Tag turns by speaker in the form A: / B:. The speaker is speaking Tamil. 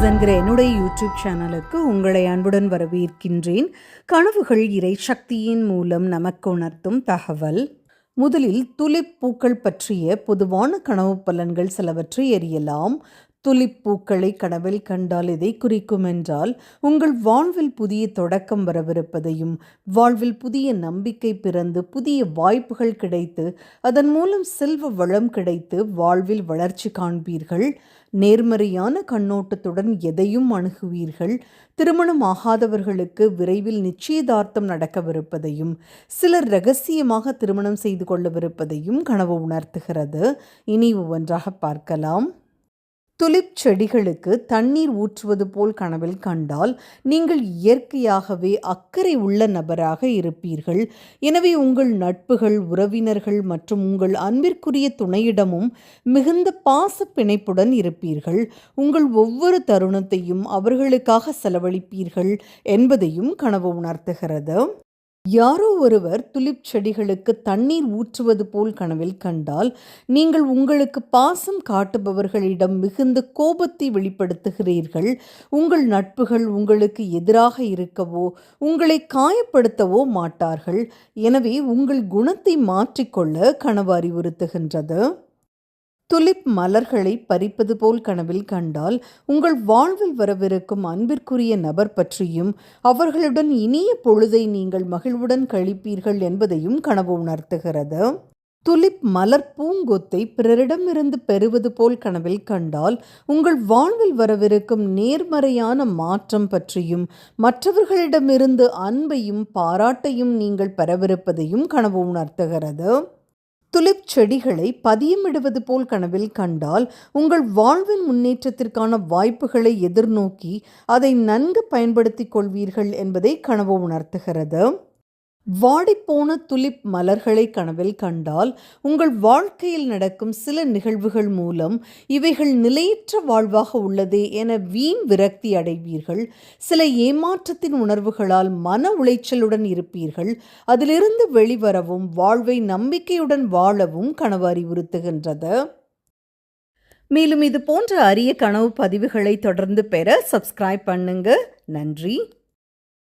A: டாக்ஸ் என்கிற என்னுடைய யூடியூப் சேனலுக்கு உங்களை அன்புடன் வரவேற்கின்றேன். கனவுகள் இறை சக்தியின் மூலம் நமக்கு உணர்த்தும் தகவல். முதலில் துலிப் பூக்கள் பற்றிய பொதுவான கனவு பலன்கள் சிலவற்றை எறியலாம் துலிப்பூக்களை கனவில் கண்டால் எதை குறிக்கும் என்றால் உங்கள் வாழ்வில் புதிய தொடக்கம் வரவிருப்பதையும் வாழ்வில் புதிய நம்பிக்கை பிறந்து புதிய வாய்ப்புகள் கிடைத்து அதன் மூலம் செல்வ வளம் கிடைத்து வாழ்வில் வளர்ச்சி காண்பீர்கள். நேர்மறையான கண்ணோட்டத்துடன் எதையும் அணுகுவீர்கள். திருமணம் ஆகாதவர்களுக்கு விரைவில் நிச்சயதார்த்தம் நடக்கவிருப்பதையும் சிலர் ரகசியமாக திருமணம் செய்து கொள்ளவிருப்பதையும் கனவு உணர்த்துகிறது. இனி ஒவ்வொன்றாக பார்க்கலாம். துலிப் செடிகளுக்கு தண்ணீர் ஊற்றுவது போல் கனவில் கண்டால் நீங்கள் இயற்கையாகவே அக்கறை உள்ள நபராக இருப்பீர்கள். எனவே உங்கள் நட்புகள் உறவினர்கள் மற்றும் உங்கள் அன்பிற்குரிய துணையிடமும் மிகுந்த பாச பிணைப்புடன் இருப்பீர்கள். உங்கள் ஒவ்வொரு தருணத்தையும் அவர்களுக்காக செலவழிப்பீர்கள் என்பதையும் கனவு உணர்த்துகிறது. யாரோ ஒருவர் துலிப் செடிகளுக்கு தண்ணீர் ஊற்றுவது போல் கனவில் கண்டால் நீங்கள் உங்களுக்கு பாசம் காட்டுபவர்களிடம் மிகுந்த கோபத்தை வெளிப்படுத்துகிறீர்கள். உங்கள் நட்புகள் உங்களுக்கு எதிராக இருக்கவோ உங்களை காயப்படுத்தவோ மாட்டார்கள். எனவே உங்கள் குணத்தை மாற்றிக்கொள்ள கனவு அறிவுறுத்துகின்றது. துலிப் மலர்களை பறிப்பது போல் கனவில் கண்டால் உங்கள் வாழ்வில் வரவிருக்கும் அன்பிற்குரிய நபர் பற்றியும் அவர்களுடன் இனிய பொழுதை நீங்கள் மகிழ்வுடன் கழிப்பீர்கள் என்பதையும் கனவு உணர்த்துகிறது. துலிப் மலர் பூங்கொத்தை பிறரிடமிருந்து பெறுவது போல் கனவில் கண்டால் உங்கள் வாழ்வில் வரவிருக்கும் நேர்மறையான மாற்றம் பற்றியும் மற்றவர்களிடமிருந்து அன்பையும் பாராட்டையும் நீங்கள் பெறவிருப்பதையும் கனவு உணர்த்துகிறது. துலிப் செடிகளை பதியமிடுவது போல் கனவில் கண்டால் உங்கள் வாழ்வின் முன்னேற்றத்திற்கான வாய்ப்புகளை எதிர்நோக்கி அதை நன்கு பயன்படுத்திக் கொள்வீர்கள் என்பதை கனவு உணர்த்துகிறது. வாடிப்போன துலிப் மலர்களை கனவில் கண்டால் உங்கள் வாழ்க்கையில் நடக்கும் சில நிகழ்வுகள் மூலம் இவைகள் நிலையற்ற வாழ்வாக உள்ளதே என வீண் விரக்தி அடைவீர்கள். சில ஏமாற்றத்தின் உணர்வுகளால் மன உளைச்சலுடன் இருப்பீர்கள். அதிலிருந்து வெளிவரவும் வாழ்வை நம்பிக்கையுடன் வாழவும் கனவு அறிவுறுத்துகின்றது. மேலும் இது போன்ற அரிய கனவு பதிவுகளை தொடர்ந்து பெற சப்ஸ்கிரைப் பண்ணுங்க. நன்றி.